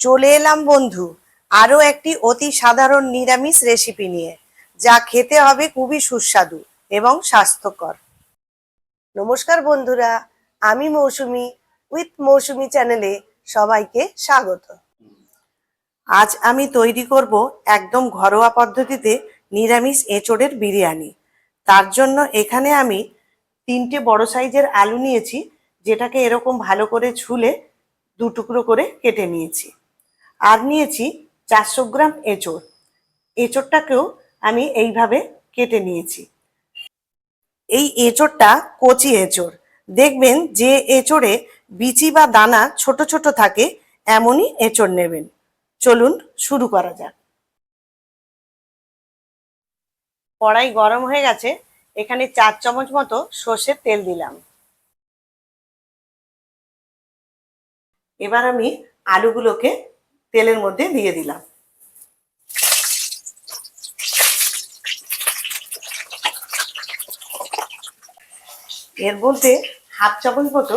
চলে এলাম বন্ধু। আরও একটি অতি সাধারণ নিরামিষ রেসিপি নিয়ে, যা খেতে হবে খুবই সুস্বাদু এবং স্বাস্থ্যকর। নমস্কার বন্ধুরা, আমি মৌসুমি উইথ মৌসুমি চ্যানেলে সবাইকে স্বাগত। আজ আমি তৈরি করব একদম ঘরোয়া পদ্ধতিতে নিরামিষ এঁচড়ের বিরিয়ানি। তার জন্য এখানে আমি তিনটে বড় সাইজের আলু নিয়েছি, যেটাকে এরকম ভালো করে ছুলে দু টুকরো করে কেটে নিয়েছি। আর নিয়েছি চারশো গ্রাম এঁচড়। এঁচড়টাকেও আমি এইভাবে কেটে নিয়েছি। এই এঁচড়টা কচি এঁচড়। দেখবেন যে এঁচড়ে বিচি বা দানা ছোট ছোট থাকে, এমনই এঁচড় নেবেন। চলুন শুরু করা যাক। কড়াই গরম হয়ে গেছে, এখানে চার চামচ মতো সর্ষের তেল দিলাম। এবার আমি আলুগুলোকে তেলের মধ্যে দিয়ে দিলাম। এর মধ্যে হাফ চামচ মতো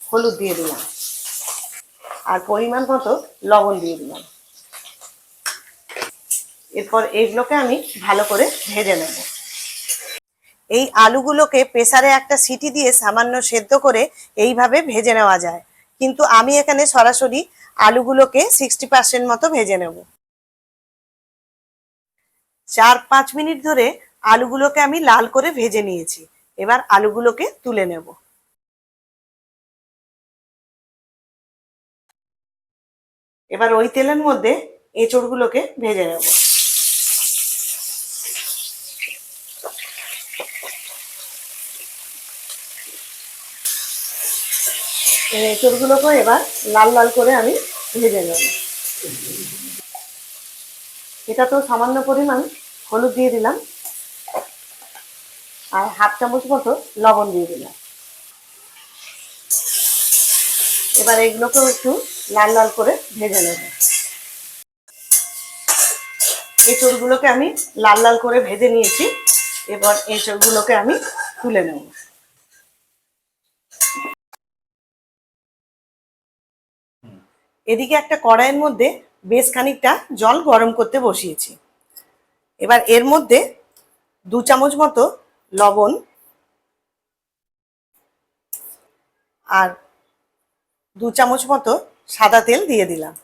হলুদ দিয়ে দিলাম। আর পরিমাণ মতো লবণ দিয়ে দিলাম। এরপর এইগুলোকে আমি ভালো করে ভেজে নেব। এই আলুগুলোকে প্রেসারে একটা সিটি দিয়ে সামান্য সেদ্ধ করে এইভাবে ভেজে নেওয়া যায়। কিন্তু আমি এখানে সরাসরি আলুগুলোকে সিক্সটি পার্সেন্ট মতো ভেজে নেব। চার পাঁচ মিনিট ধরে আলুগুলোকে আমি লাল করে ভেজে নিয়েছি। এবার আলুগুলোকে তুলে নেব। এবার ওই তেলের মধ্যে এঁচড়গুলোকে ভেজে নেব। এঁচড়গুলোকে এবার লাল লাল করে আমি ভেজে এটা তো সামান্য পরিমাণ হলুদ দিয়ে দিলাম। আর হাফ চামচ মতো লবণ দিয়ে দিলাম। এবার এগুলোকেও একটু লাল লাল করে ভেজে নেব। এঁচড়গুলোকে আমি লাল লাল করে ভেজে নিয়েছি। এবার এঁচড়গুলোকে আমি তুলে নেব। এদিকে একটা কড়াইয়ের মধ্যে বেশ খানিকটা জল গরম করতে বসিয়েছি। এবার এর মধ্যে দু চামচ মতো লবণ আর দু চামচ মতো সাদা তেল দিয়ে দিলাম।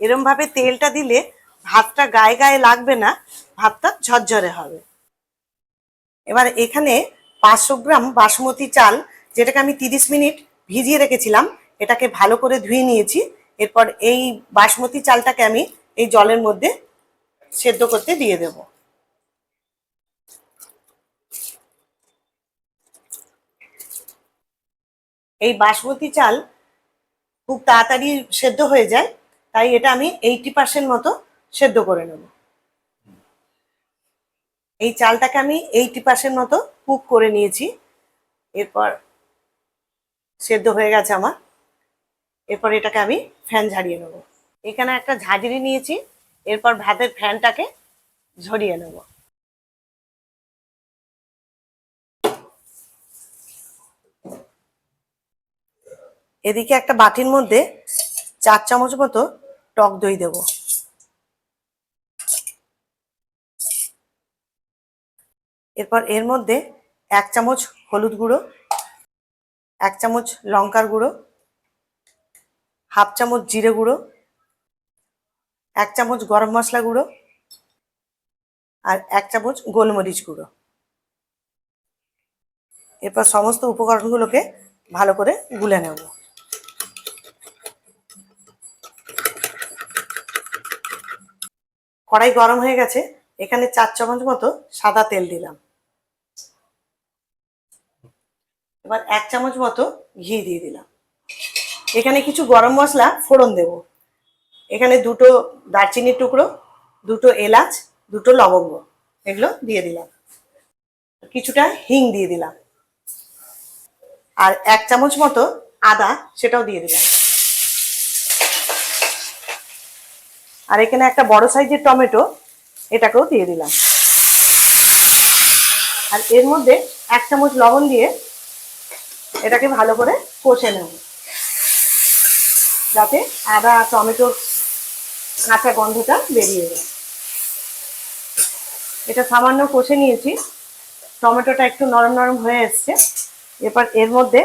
এরমভাবে তেলটা দিলে ভাতটা গায়ে গায়ে লাগবে না, ভাতটা ঝরঝরে হবে। এবার এখানে পাঁচশো গ্রাম বাসমতি চাল, যেটাকে আমি তিরিশ মিনিট ভিজিয়ে রেখেছিলাম এটাকে ভালো করে ধুয়ে নিয়েছি। এরপর এই বাসমতি চালটাকে আমি এই জলের মধ্যে সেদ্ধ করতে দিয়ে দেব। এই বাসমতি চাল খুব তাড়াতাড়ি সেদ্ধ হয়ে যায়, তাই এটা আমি এইটি পার্সেন্ট মতো সেদ্ধ করে নেব। এই চালটাকে আমি এইটি পার্সেন্ট মতো কুক করে নিয়েছি। এরপর সেদ্ধ হয়ে গেছে আমার। এরপর এটাকে আমি ফ্যান ঝাড়িয়ে নেব। এখানে একটা ঝাঁঝরি নিয়েছি, এরপর ভাতের ফ্যানটাকে ঝরিয়ে নেব। এদিকে একটা বাটির মধ্যে চার চামচ মতো টক দই দেব। এরপর এর মধ্যে এক চামচ হলুদ গুঁড়ো, এক চামচ লঙ্কার গুঁড়ো হাফ চামচ জিরে গুঁড়ো, এক চামচ গরম মশলা গুঁড়ো আর এক চামচ গোলমরিচ গুঁড়ো। এরপর সমস্ত উপকরণগুলোকে ভালো করে গুলে নেব। কড়াই গরম হয়ে গেছে, এখানে চার চামচ মতো সাদা তেল দিলাম। এবার এক চামচ মতো ঘি দিয়ে দিলাম। এখানে কিছু গরম মশলা ফোড়ন দেব। এখানে দুটো দারচিনির টুকরো, দুটো এলাচ, দুটো লবঙ্গ, এগুলো দিয়ে দিলাম। কিছুটা হিং দিয়ে দিলাম। আর এক চামচ মতো আদা সেটাও দিয়ে দিলাম। আর এখানে একটা বড় সাইজের টমেটো, এটাকেও দিয়ে দিলাম। আর এর মধ্যে এক চামচ লবণ দিয়ে এটাকে ভালো করে কষে নেব। যাতে আদা আর টমেটোর কাঁচা গন্ধটা বেরিয়ে যায়। এটা সামান্য কষে নিয়েছি। টমেটোটা একটু নরম নরম হয়ে এসছে। এবার এর মধ্যে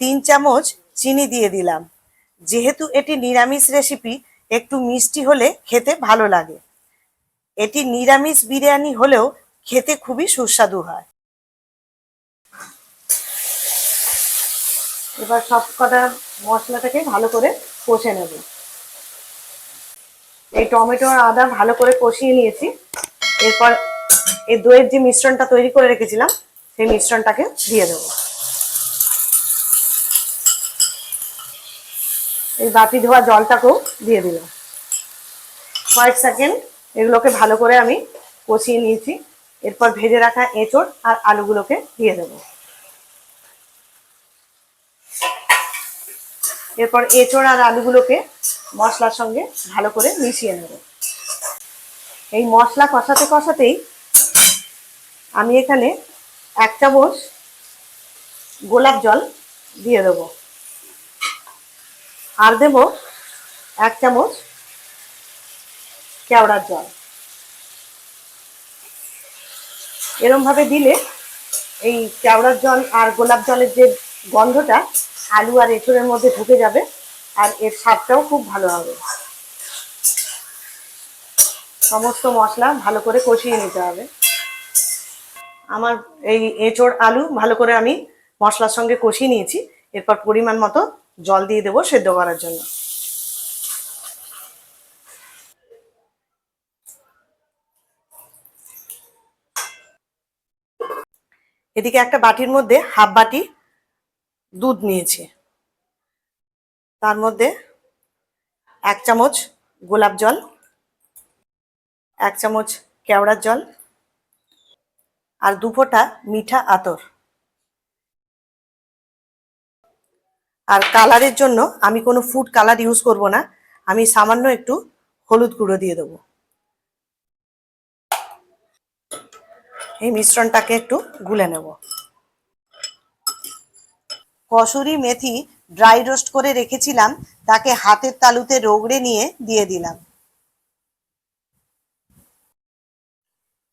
তিন চামচ চিনি দিয়ে দিলাম। যেহেতু এটি নিরামিষ রেসিপি, একটু মিষ্টি হলে খেতে ভালো লাগে। এটি নিরামিষ বিরিয়ানি হলেও খেতে খুবই সুস্বাদু হয়। এবার সব কটা মশলাটাকে ভালো করে কষে নেব। এই টমেটো আর আদা ভালো করে কষিয়ে নিয়েছি। এরপর এই দইয়ের যে মিশ্রণটা তৈরি করে রেখেছিলাম, সেই মিশ্রণটাকে দিয়ে দেবো। এই বাটি ধোয়া জলটাকেও দিয়ে দিলাম। কয়েক সেকেন্ড এগুলোকে ভালো করে আমি কষিয়ে নিয়েছি। এরপর ভেজে রাখা এঁচড় আর আলুগুলোকে দিয়ে দেবো। এরপর এঁচড় আর আলুগুলোকে মশলার সঙ্গে ভালো করে মিশিয়ে নেব। এই মশলা কষাতে কষাতেই আমি এখানে এক চামচ গোলাপ জল দিয়ে দেবো। আর দেব এক চামচ কেওড়ার জল। এরম ভাবে দিলে এই কেওড়ার জল আর গোলাপ জলের যে গন্ধটা আলু আর এঁচড়ের মধ্যে ঢুকে যাবে, আর এর স্বাদটাও খুব ভালো হবে। সমস্ত মশলা ভালো করে কষিয়ে নিতে হবে। আমার এই এঁচড় আলু ভালো করে আমি মশলার সঙ্গে কষিয়ে নিয়েছি। এরপর পরিমাণ মতো জল দিয়ে দেবো সেদ্ধ করার জন্য। এদিকে একটা বাটির মধ্যে হাফ বাটি দুধ নিয়েছি। তার মধ্যে এক চামচ গোলাপ জল, এক চামচ কেওড়ার জল আর দু ফোঁটা মিঠা আতর। আর কালারের জন্য আমি কোনো ফুড কালার ইউজ করব না, আমি সামান্য একটু হলুদ গুঁড়ো দিয়ে দেবো। এই মিশ্রণটাকে একটু গুলে নেব। কসুরি মেথি ড্রাই রোস্ট করে রেখেছিলাম, তাকে হাতের তালুতে রগড়ে নিয়ে দিয়ে দিলাম।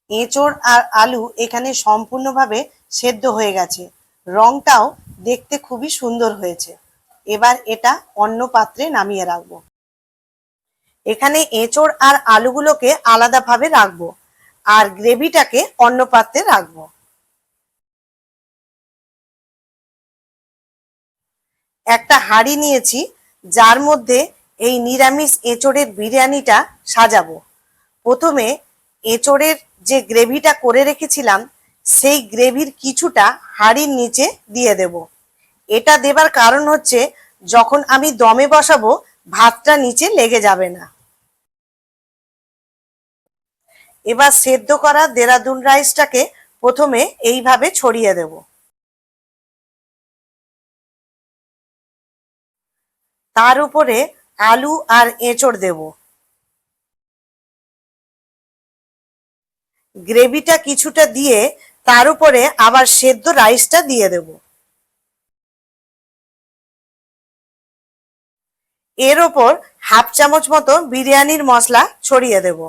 এঁচড় আর আলু এখানে সম্পূর্ণভাবে সেদ্ধ হয়ে গেছে। রংটাও দেখতে খুবই সুন্দর হয়েছে। এবার এটা অন্য পাত্রে নামিয়ে রাখব। এখানে এঁচড় আর আলুগুলোকে আলাদাভাবে রাখব আর গ্রেভিটাকে অন্য পাত্রে রাখব। একটা হাঁড়ি নিয়েছি, যার মধ্যে এই নিরামিষ এঁচড়ের বিরিয়ানিটা সাজাবো। প্রথমে এঁচড়ের যে গ্রেভিটা করে রেখেছিলাম, সেই গ্রেভির কিছুটা হাঁড়ির নিচে দিয়ে দেব। এটা দেবার কারণ হচ্ছে, যখন আমি দমে বসাবো, ভাতটা নিচে লেগে যাবে না। এবার সেদ্ধ করা দেরাদুন রাইসটাকে প্রথমে এইভাবে ছড়িয়ে দেব। তার উপরে আলু আর এঁচড় দেব। গ্রেভিটা কিছুটা দিয়ে তার উপরে আবার সেদ্ধ রাইসটা দিয়ে দেব। এর ওপর হাফ চামচ মতো বিরিয়ানির মশলা ছড়িয়ে দেবো।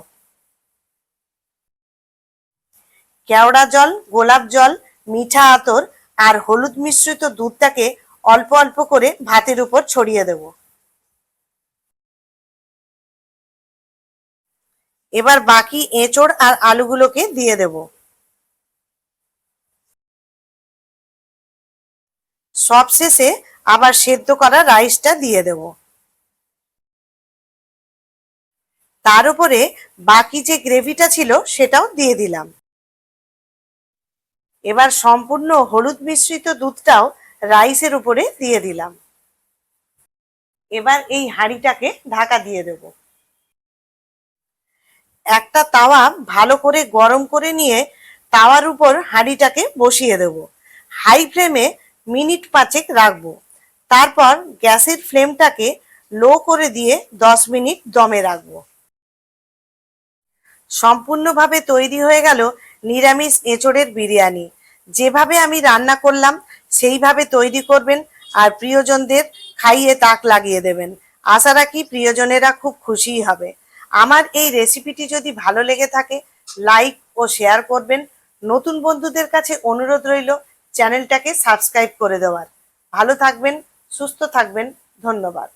কেওড়া জল, গোলাপ জল, মিঠা আতর আর হলুদ মিশ্রিত দুধটাকে অল্প অল্প করে ভাতের উপর ছড়িয়ে দেব। এবার বাকি এঁচড় আর আলুগুলোকে দিয়ে দেব। সবশেষে আবার সেদ্ধ করা রাইসটা দিয়ে দেব। তার উপরে বাকি যে গ্রেভিটা ছিল সেটাও দিয়ে দিলাম। এবার সম্পূর্ণ হলুদ মিশ্রিত দুধটাও রাইসের উপরে দিয়ে দিলাম। এবার এই হাঁড়িটাকে ঢাকা দিয়ে দেব। একটা তাওয়া ভালো করে গরম করে নিয়ে তাওয়ার উপর হাঁড়িটাকে বসিয়ে দেব। হাই ফ্লেমে মিনিট পাঁচেক রাখব। তারপর গ্যাসের ফ্লেমটাকে লো করে দিয়ে দশ মিনিট দমে রাখব। সম্পূর্ণভাবে তৈরি হয়ে গেল নিরামিষ এঁচড়ের বিরিয়ানি। যেভাবে আমি রান্না করলাম সেইভাবে তৈরি করবেন আর প্রিয়জনদের খাইয়ে তাক লাগিয়ে দেবেন। আশা রাখি প্রিয়জনেরা খুব খুশিই হবে। আমার এই রেসিপিটি যদি ভালো লেগে থাকে, লাইক ও শেয়ার করবেন। নতুন বন্ধুদের কাছে অনুরোধ রইল চ্যানেলটাকে সাবস্ক্রাইব করে দেওয়ার। ভালো থাকবেন, সুস্থ থাকবেন, ধন্যবাদ।